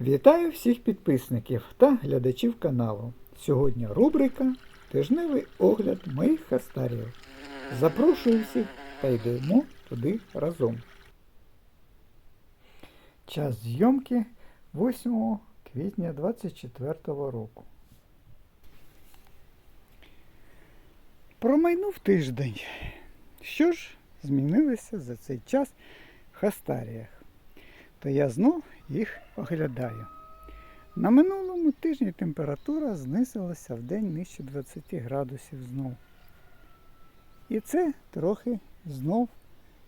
Вітаю всіх підписників та глядачів каналу. Сьогодні рубрика Тижневий огляд моїх хастарів. Запрошую всіх та йдемо туди разом. Час зйомки 8 квітня 24 року. Промайнув тиждень. Що ж змінилося за цей час в хастаріях? то я знов їх оглядаю. На минулому тижні температура знизилася в день нижче 20 градусів знов. І це трохи знов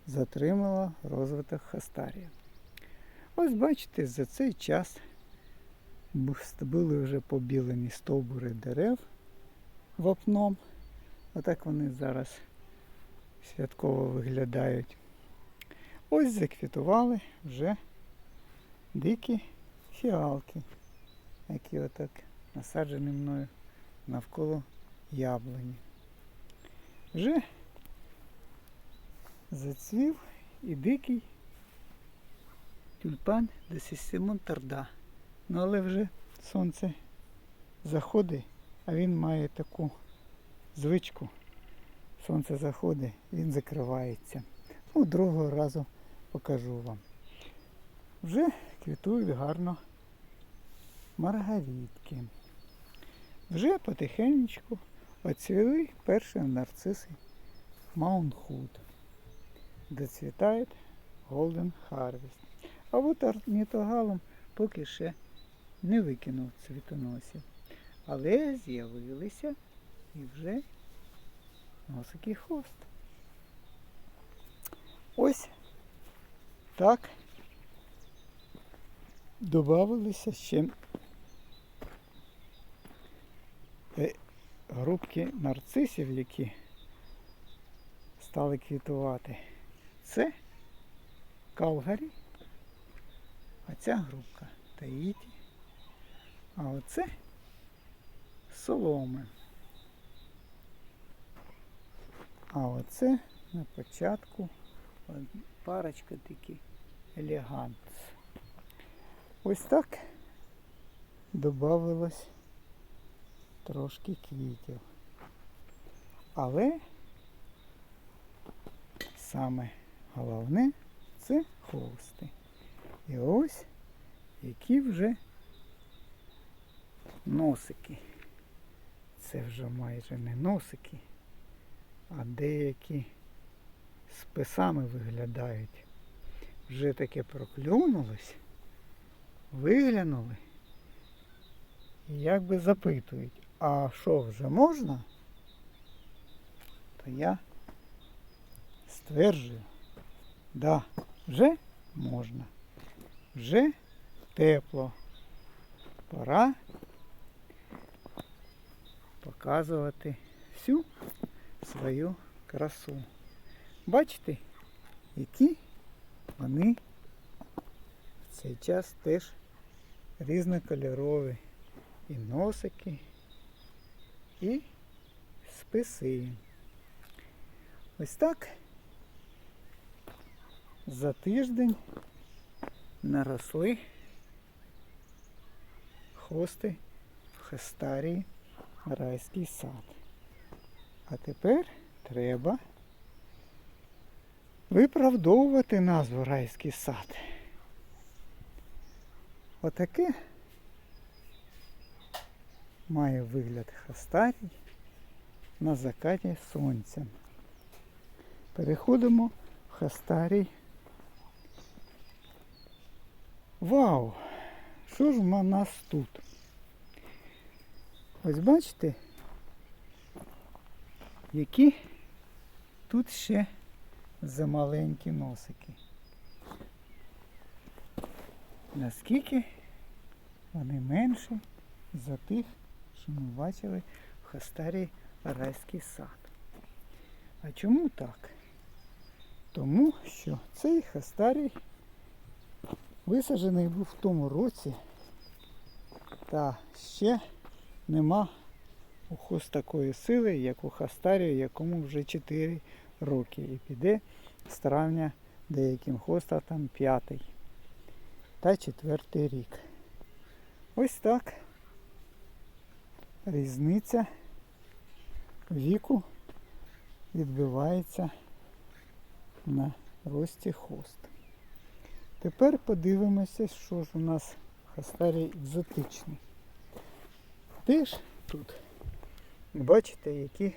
затримало розвиток хастарія. Ось бачите, за цей час були вже побілені стовбури дерев вапном. Отак вони зараз святково виглядають. Ось заквітували вже дикі фіалки, які отак насаджені мною навколо яблуні. Вже зацвів і дикий тюльпан Тарда. Ну але вже сонце заходить, а він має таку звичку. Сонце заходить, він закривається. Ну, другого разу покажу вам. Вже квітують гарно маргаритки. Вже потихеньку оцвіли перші нарциси Маунхуд. Доцвітає Голден Harvest. А от орнітогалом поки ще не викинув цвітоносів. Але з'явилися і вже носики хвост. Ось так Добавилися ще е, групки нарцисів, які стали квітувати. Це Калгарі, а ця групка Таїті, а оце соломи. А оце на початку парочка такі елегант. Ось так додавалось трошки квітів. Але саме головне це хвости. І ось які вже носики. Це вже майже не носики, а деякі з писами виглядають. Вже таке проклюнулось виглянули і якби запитують, а що вже можна, то я стверджую, да, вже можна, вже тепло. Пора показувати всю свою красу. Бачите, які вони в цей час теж різнокольорові і носики, і списи. Ось так за тиждень наросли хости в Хестарії райський сад. А тепер треба виправдовувати назву райський сад. Отаке має вигляд хастарій на закаті сонця. Переходимо в хастарій. Вау! Що ж в нас тут? Ось бачите, які тут ще замаленькі носики. Наскільки вони менші за тих, що ми бачили в Хастарі Райський сад. А чому так? Тому що цей Хастарій висаджений був в тому році, та ще нема у хост такої сили, як у Хастарі, якому вже 4 роки. І піде з травня деяким хостатам п'ятий та четвертий рік. Ось так. Різниця віку відбивається на рості хост. Тепер подивимося, що ж у нас в хастарі екзотичний. Теж тут бачите, які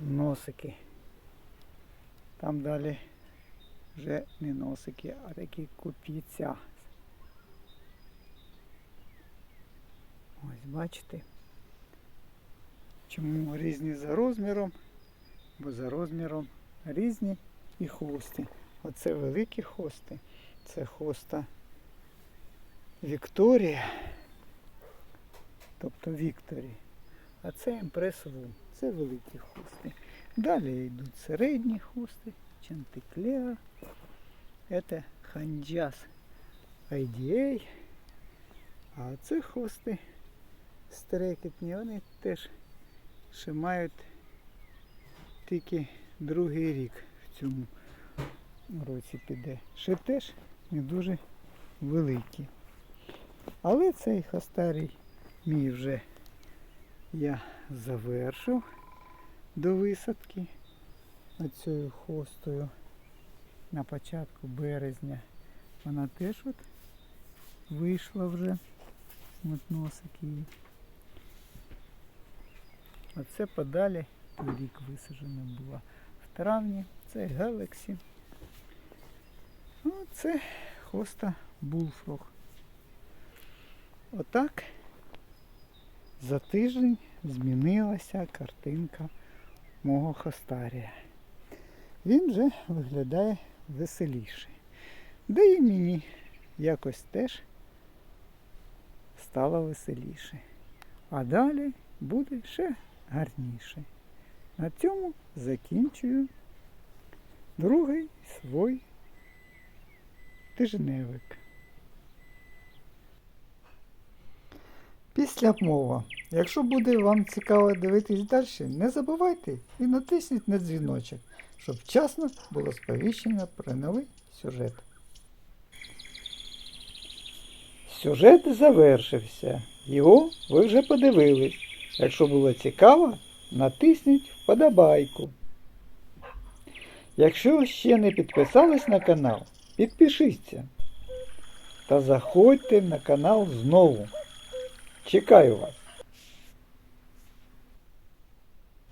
носики. Там далі вже не носики, а такі куп'яця. Ось бачите. Чому різні за розміром? Бо за розміром різні і хвости. Оце великі хвости. Це хвоста Вікторія. Тобто Вікторі. А це Емпрес Ву. Це великі хвости. Далі йдуть середні хвости, Чантиклеа. Це Ханджас IDA. А це хвости стрекетні, вони теж ще мають тільки другий рік в цьому році піде. Ще теж не дуже великі. Але цей хастарій мій вже я завершив до висадки оцею хостою на початку березня. Вона теж от вийшла вже. От носик її. Оце подалі рік висаджена була в травні. Це Galaxy. Ну, це хоста Bullfrog. Отак за тиждень змінилася картинка мого хостарія. Він вже виглядає веселіше. Да і мені якось теж стало веселіше. А далі буде ще гарніше. На цьому закінчую другий свій тижневик. Після мова. Якщо буде вам цікаво дивитись далі, не забувайте і натисніть на дзвіночок, щоб вчасно було сповіщено про новий сюжет. Сюжет завершився. Його ви вже подивились. Якщо було цікаво, натисніть вподобайку. Якщо ще не підписались на канал, підпишіться. Та заходьте на канал знову. Чекаю вас.